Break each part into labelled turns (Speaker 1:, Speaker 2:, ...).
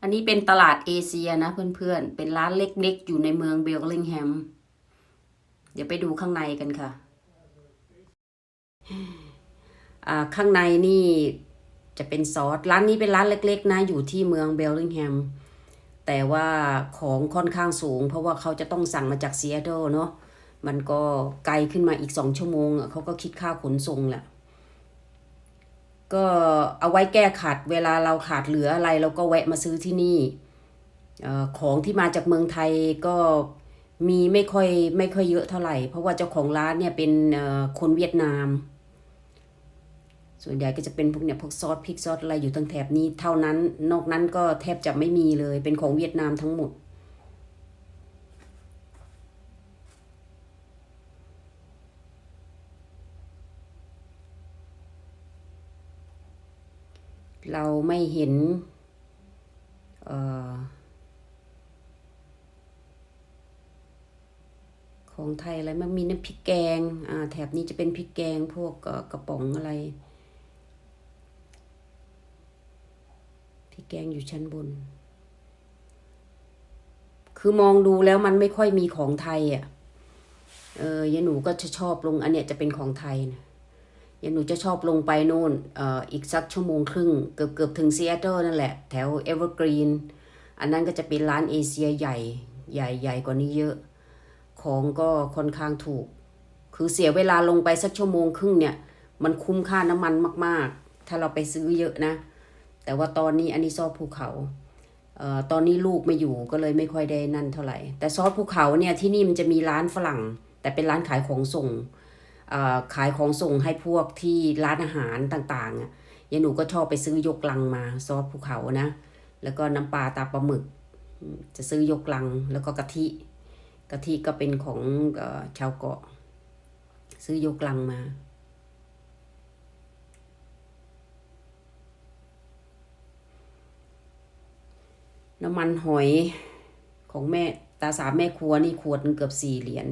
Speaker 1: อันนี้เป็นตลาดเอเชียนะเพื่อนๆ เป็นร้านเล็กๆ อยู่ในเมืองเบลลิงแฮม เดี๋ยวไปดูข้างในกันค่ะอ่าข้างในนี่จะเป็นซอส ร้านนี้เป็นร้านเล็กๆ นะ อยู่ที่เมืองเบลลิงแฮม แต่ว่าของค่อนข้างสูง เพราะว่าเขาจะต้องสั่งมาจากซีแอตเทิลเนาะ มันก็ไกลขึ้นมาอีกสองชั่วโมงเขาก็คิดค่าขนส่งแหละ ก็เอาไว้แก้ขัดเวลาเราขาดเหลืออะไรเราก็แวะมาซื้อที่นี่อของที่มาจากเมืองไทยก็มีไม่ค่อยไม่ค่อยเยอะเท่าไหร่ เพราะว่าเจ้าของร้านเนี่ยเป็นอ่อคนเวียดนาม ส่วนใหญ่ก็จะเป็นพวกเนี่ยพวกซอสพริกซอสอะไรอยู่ตั้งแถบนี้เท่านั้น นอกนั้นก็แทบจะไม่มีเลยเป็นของเวียดนามทั้งหมด เราไม่เห็นออของไทยอะไรมันมีน้ำพริกแกงอ่าแถบนี้จะเป็นพริกแกงพวกกระป๋องอะไรพริกแกงอยู่ชั้นบน คือมองดูแล้วมันไม่ค่อยมีของไทยอะเออยายหนูก็จะชอบลงอันเนี้ยจะเป็นของไทยนะ ยายหนูจะชอบลงไปโน่นอ,อีกสักชั่วโมงครึ่ง เกือบเกือบถึงซีแอตเทิลนั่นแหละ แถวเอเวอร์กรีนอันนั้นก็จะเป็นร้านเอเชียใหญ่ใหญ่ใหญ่กว่านี้เยอะ ของก็ค่อนข้างถูก คือเสียเวลาลงไปสักชั่วโมงครึ่งเนี่ย มันคุ้มค่าน้ำมันมาก ๆ ถ้าเราไปซื้อเยอะนะ แต่ว่าตอนนี้อันนี้ซอสภูเขาเอ่อตอนนี้ลูกไม่อยู่ก็เลยไม่ค่อยได้นั่นเท่าไหร่ แต่ซอสภูเขาเนี่ยที่นี่มันจะมีร้านฝรั่ง แต่เป็นร้านขายของส่ง ขายของส่งให้พวกที่ร้านอาหารต่างๆอะยายหนูก็ชอบไปซื้อยกลังมาซอสภูเขานะ แล้วก็น้ำปลาตาปลาหมึก จะซื้อยกลังแล้วก็กะทิ กะทิก็เป็นของอชาวเกาะ ซื้อยกลังมาน้ำมันหอยของแม่ตาสามแม่ครัวนี่ขวดเกือบสี่เหรียญ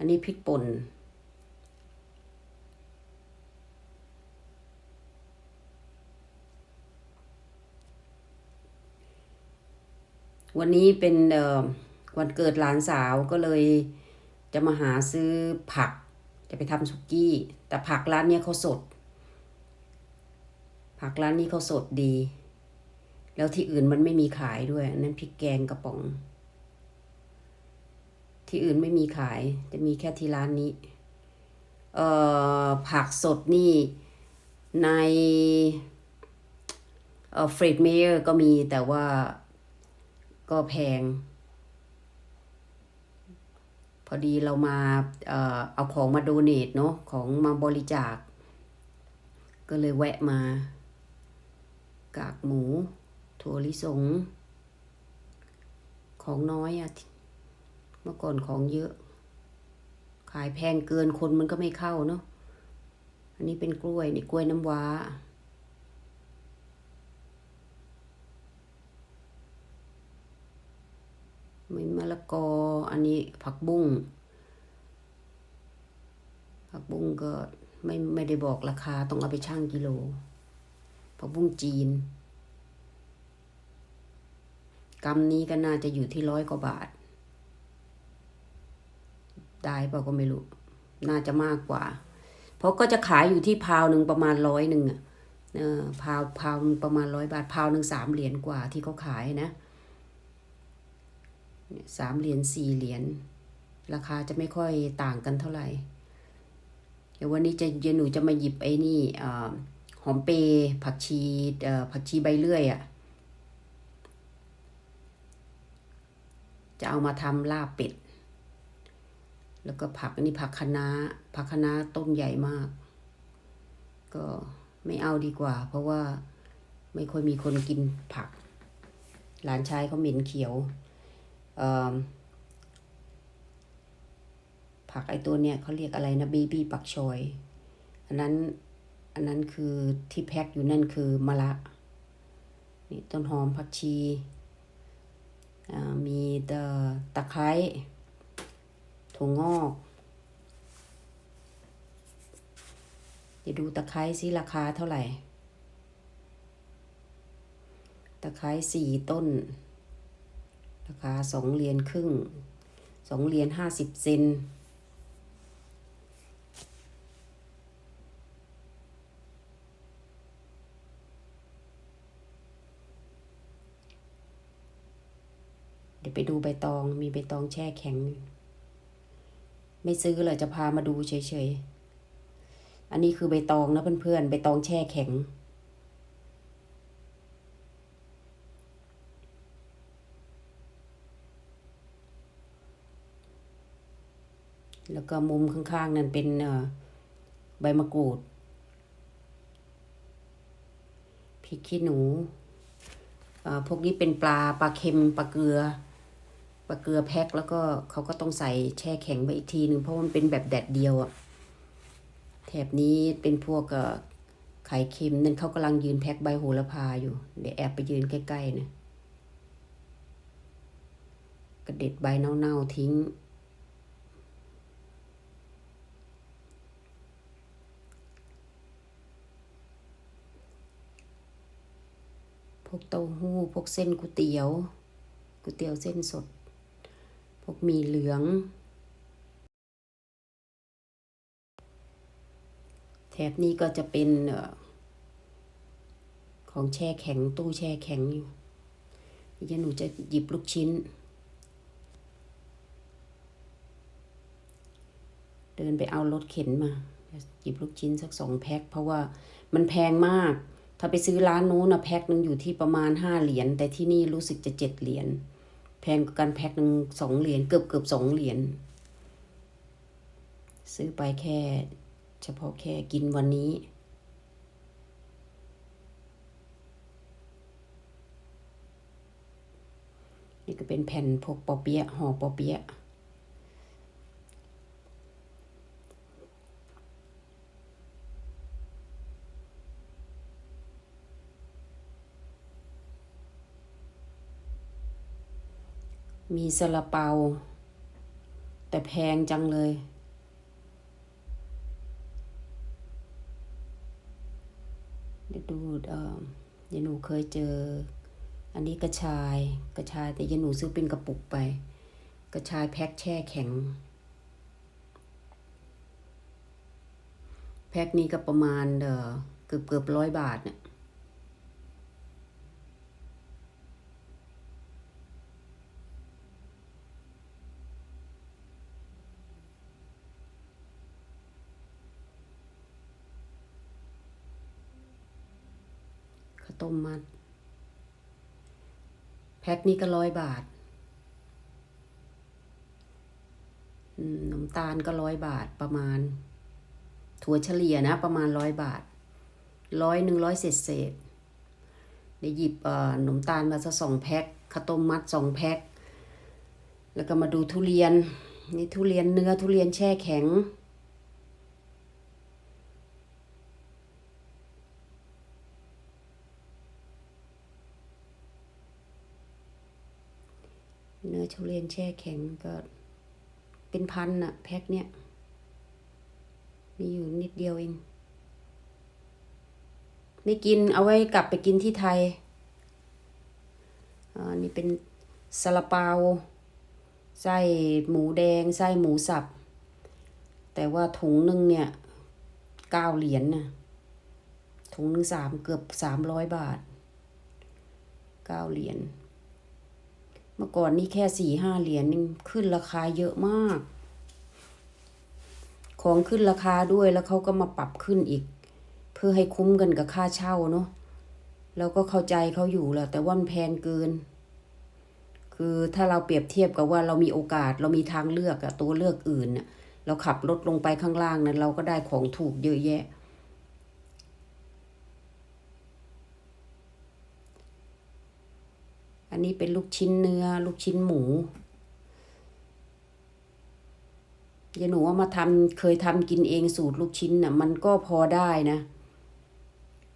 Speaker 1: อันนี้พริกป่นวันนี้เป็นวันเกิดหลานสาวก็เลยจะมาหาซื้อผัก จะไปทำสุกี้ แต่ผักร้านเนี้ยเขาสด ผักร้านนี้เขาสดดี แล้วที่อื่นมันไม่มีขายด้วยอันนั้นพริกแกงกระป๋อง ที่อื่นไม่มีขาย จะมีแค่ที่ร้านนี้ เอ่อผักสดนี่ในเอ่อเฟรดเมเยอร์ก็มีแต่ว่าก็แพง พอดีเรามาเอ่อเอาของมาโดเนทเนาะของมาบริจาค ก็เลยแวะมา กากหมู ถั่วลิสง ของน้อยอะ เมื่อก่อนของเยอะ ขายแพงเกินคนมันก็ไม่เข้าเนาะอันนี้เป็นกล้วยนี่กล้วยน้ำว้า มีมะละกอ อันนี้ผักบุ้ง ผักบุ้งก็ไม่ไม่ได้บอกราคาต้องเอาไปชั่งกิโล ผักบุ้งจีนกำนี้ก็น่าจะอยู่ที่ร้อยกว่าบาท ได้เปล่าก็ไม่รู้ น่าจะมากกว่า เพราะก็จะขายอยู่ที่พาวหนึ่งประมาณร้อยหนึ่งอะเออพาวพาวประมาณร้อยบาทพาวหนึ่งสามเหรียญกว่าที่เขาขายนะเนี่ยสามเหรียญสี่เหรียญราคาจะไม่ค่อยต่างกันเท่าไหร่ เดี๋ยววันนี้จะเดี๋ยวหนูจะมาหยิบไอ้นี่อ่หอมเปรย์ผักชีเอ่อผักชีใบเลื่อยอะ่ะ จะเอามาทำลาบเป็ด แล้วก็ผักอันนี้ผักคะน้าผักคะน้าต้นใหญ่มาก ก็ไม่เอาดีกว่า เพราะว่าไม่ค่อยมีคนกินผัก หลานชายเขาเหม็นเขียวผักไอตัวเนี้ยเขาเรียกอะไรนะบีบีปักชอย อันนั้นอันนั้นคือที่แพ็คอยู่นั่นคือมะละนี่ต้นหอมผักชีมีตะไคร้ ถั่วงอกเดี๋ยวดูตะไคร้ซิราคาเท่าไหร่ ตะไคร้สี่ต้น ราคาสองเหรียญครึ่งสองเหรียญห้าสิบเซนเดี๋ยวไปดูใบตองมีใบตองแช่แข็ง ไม่ซื้อเลยจะพามาดูเฉยๆ อันนี้คือใบตองนะเพื่อนๆ ใบตองแช่แข็ง แล้วก็มุมข้างๆ นั่นเป็นเอ่อใบมะกรูดพริกขี้หนูเอ่อพวกนี้เป็นปลาปลาเค็มปลาเกลือ ปลาเกลือแพ็คแล้วก็เขาก็ต้องใส่แช่แข็งไว้อีกทีหนึ่งเพราะมันเป็นแบบแดดเดียวอะแถบนี้เป็นพวกไข่เค็มนั่นเขากำลังยืนแพ็คใบโหระพาอยู่ เดี๋ยวแอบไปยืนใกล้ๆนะกระเด็ดใบเน่าๆทิ้ง พวกเต้าหู้ พวกเส้นก๋วยเตี๋ยวก๋วยเตี๋ยวเส้นสด วกหมีเหลือง แถบนี้ก็จะเป็นของแช่แข็งตู้แช่แข็งอยู่เดี๋ยวหนูจะหยิบลูกชิ้น เดินไปเอารถเข็นมาหยิบลูกชิ้นสักสองแพ็คเพราะว่ามันแพงมาก ถ้าไปซื้อร้านนู้นนะแพ็คหนึ่งอยู่ที่ประมาณห้าเหรียญแต่ที่นี่รู้สึกจะเจ็ดเหรียญ แพงกว่ากันแพ็คหนึ่งสองเหรียญเกือบเกือบสองเหรียญซื้อไปแค่ เฉพาะแค่กินวันนี้ นี่ก็เป็นแผ่นพกปอเปี๊ยะห่อปอเปี๊ยะ มีซาลาเปา แต่แพงจังเลย เดี๋ยวดูเออยายหนูเคยเจอ อันนี้กระชาย กระชายแต่ยายหนูซื้อเป็นกระปุกไป กระชายแพ็คแช่แข็ง แพ็คนี้ก็ประมาณเออเกือบเกือบร้อยบาทเนี่ย ต้มมัด แพ็คนี้ก็ร้อยบาทอืมน้ำตาลก็ร้อยบาทประมาณ ถั่วเฉลี่ยนะ ประมาณร้อยบาทร้อยหนึ่งร้อยเศษเศษเดี๋ยวหยิบเอ่อน้ำตาลมาสักสองแพ็คข้าวต้มมัดสองแพ็คแล้วก็มาดูทุเรียน นี่ทุเรียนเนื้อทุเรียนแช่แข็ง ทุเรียนแช่แข็งก็เป็นพันอะแพ็คเนี้ยมีอยู่นิดเดียวเอง ไม่กินเอาไว้กลับไปกินที่ไทยอ่านี่เป็นซาลาเปาไส้หมูแดง ไส้หมูสับ แต่ว่าถุงหนึ่งเนี่ยเก้าเหรียญนะถุงหนึ่งสามเกือบสามร้อยบาทเก้าเหรียญ มื่อก่อนนี่แค่สี่ห้าเหรียญขึ้นราคาเยอะมาก ของขึ้นราคาด้วยแล้วเขาก็มาปรับขึ้นอีก เพื่อให้คุ้มกันกับค่าเช่าเนาะเราก็เข้าใจเขาอยู่แหละแต่ว่ามันแพงเกิน คือถ้าเราเปรียบเทียบกับว่าเรามีโอกาสเรามีทางเลือกอะตัวเลือกอื่นน่ะเราขับรถลงไปข้างล่างนั้น เราก็ได้ของถูกเยอะแยะ อันนี้เป็นลูกชิ้นเนื้อ ลูกชิ้นหมูยายหนูเอามาทำเคยทำกินเองสูตรลูกชิ้นน่ะ มันก็พอได้นะ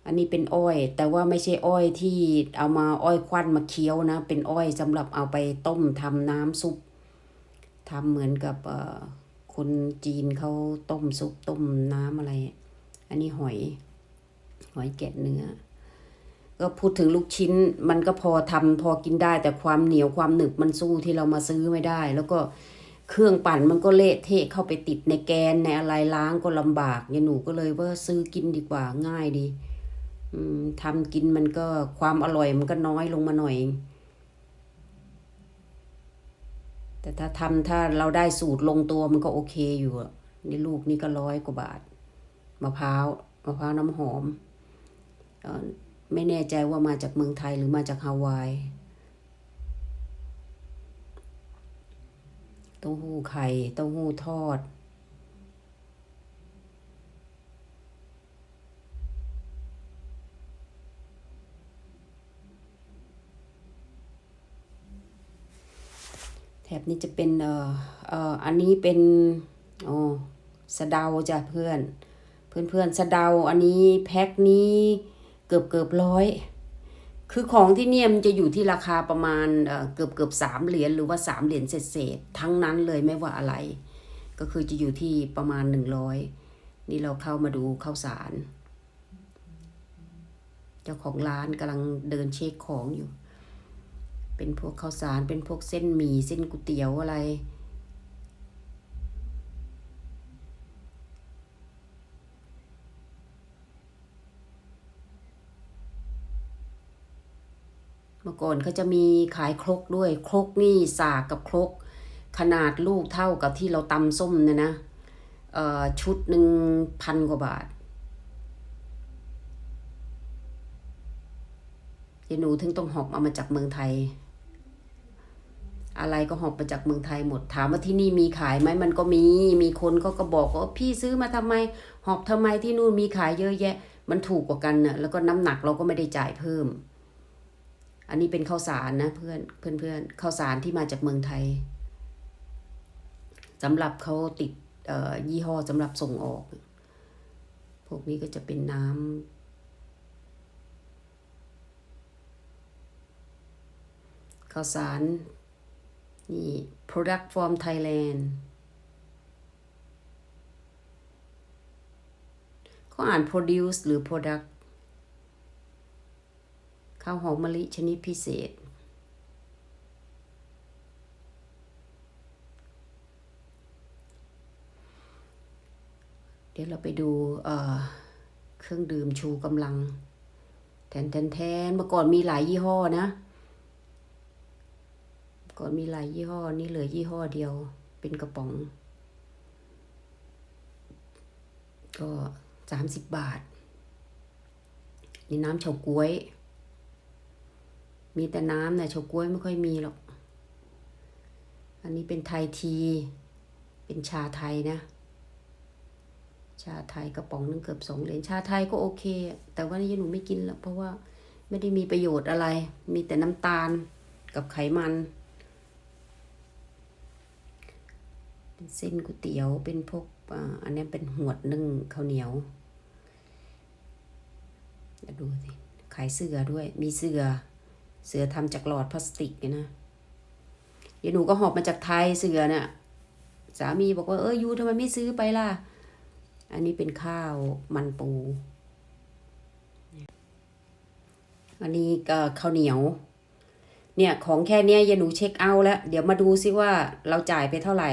Speaker 1: อันนี้เป็นอ้อย แต่ว่าไม่ใช่อ้อยที่เอามาอ้อยควันมาเคี้ยวนะ เป็นอ้อยสำหรับเอาไปต้มทำน้ำซุปทำเหมือนกับคนจีนเขาต้มซุปต้มน้ำอะไร อันนี้หอย หอยแกะเนื้อ ก็พูดถึงลูกชิ้นมันก็พอทำพอกินได้ แต่ความเหนียวความหนึบมันสู้ที่เรามาซื้อไม่ได้ แล้วก็เครื่องปั่นมันก็เละเทะเข้าไปติดในแกนในอะไรล้างก็ลำบากยายหนูก็เลยว่าซื้อกินดีกว่าง่ายดีอืมทำกินมันก็ความอร่อยมันก็น้อยลงมาหน่อยเองแต่ถ้าทำถ้าเราได้สูตรลงตัวมันก็โอเคอยู่นี่ลูกนี่ก็ร้อยกว่าบาทมะพร้าวมะพร้าวน้ำหอมเอ่อ ไม่แน่ใจว่ามาจากเมืองไทยหรือมาจากฮาวาย เต้าหู้ไข่ เต้าหู้ทอด แถบนี้จะเป็น เอ่อ เอ่อ อันนี้เป็นโอ้สะเดาจ้ะเพื่อน เพื่อนเพื่อนสะเดา อันนี้แพ็คนี้ กือบเกือบร้อย คือของที่เนี่ยมันจะอยู่ที่ราคาประมาณเกือบเกือบสามเหรียญหรือว่าสามเหรียญเศษๆทั้งนั้นเลยไม่ว่าอะไร ก็คือจะอยู่ที่ประมาณหนึ่งร้อยนี่เราเข้ามาดูข้าวสาร เจ้าของร้านกำลังเดินเช็คของอยู่ เป็นพวกข้าวสารเป็นพวกเส้นหมี่เส้นก๋วยเตี๋ยวอะไร ก่อนเขาจะมีขายครกด้วย ครกนี่สากกับครก ขนาดลูกเท่ากับที่เราตำส้มเนะนะเอ่อชุดหนึ่งพันกว่าบาทเดี๋ยหนูถึงต้องหอบเอามาจากเมืองไทย อะไรก็หอบมาจากเมืองไทยหมดถามว่าที่นี่มีขายไหมมันก็มี มีคนก็ก็บอกว่าพี่ซื้อมาทำไม หอบทำไมที่นู่นมีขายเยอะแยะ มันถูกกว่ากันน่ะแล้วก็น้ำหนักเราก็ไม่ได้จ่ายเพิ่ม อันนี้เป็นข้าวสารนะเพื่อนเพื่อนเพื่อนข้าวสารที่มาจากเมืองไทยสำหรับเขาติดยี่ห้อสำหรับส่งออก พวกนี้ก็จะเป็นน้ำข้าวสารนี่ product from Thailand เขาอ่าน produce หรือ product ข้าวหอมมะลิชนิดพิเศษ เดี๋ยวเราไปดูเเครื่องดื่มชูกำลัง แทนแทนแทนเมื่อก่อนมีหลายยี่ห้อนะ ก่อนมีหลายยี่ห้อนี่เหลือยี่ห้อเดียว เป็นกระป๋อง ก็สามสิบบาท นี่น้ำเฉาก๊วย มีแต่น้ำนะเฉาก๊วยไม่ค่อยมีหรอก อันนี้เป็นไทยที เป็นชาไทยนะ ชาไทยกระป๋องนึงเกือบสองเหรียญชาไทยก็โอเค แต่ว่านี่หนูไม่กินแล้วเพราะว่าไม่ได้มีประโยชน์อะไร มีแต่น้ำตาลกับไขมัน เป็นเส้นก๋วยเตี๋ยว เป็นพวกอันนี้เป็นหวดนึ่งข้าวเหนียวเดี๋ยวดูสิ ขายเสือด้วย มีเสือ เสือทำจากหลอดพลาสติกเนี่ยนะเดี๋ยวหนูก็หอบมาจากไทยเสือเนี่ยสามีบอกว่าเออยูทำไมไม่ซื้อไปล่ะ อันนี้เป็นข้าวมันปู อันนี้ก็ข้าวเหนียว เนี่ยของแค่เนี้ยยายหนูเช็คเอาท์แล้ว เดี๋ยวมาดูซิว่าเราจ่ายไปเท่าไหร่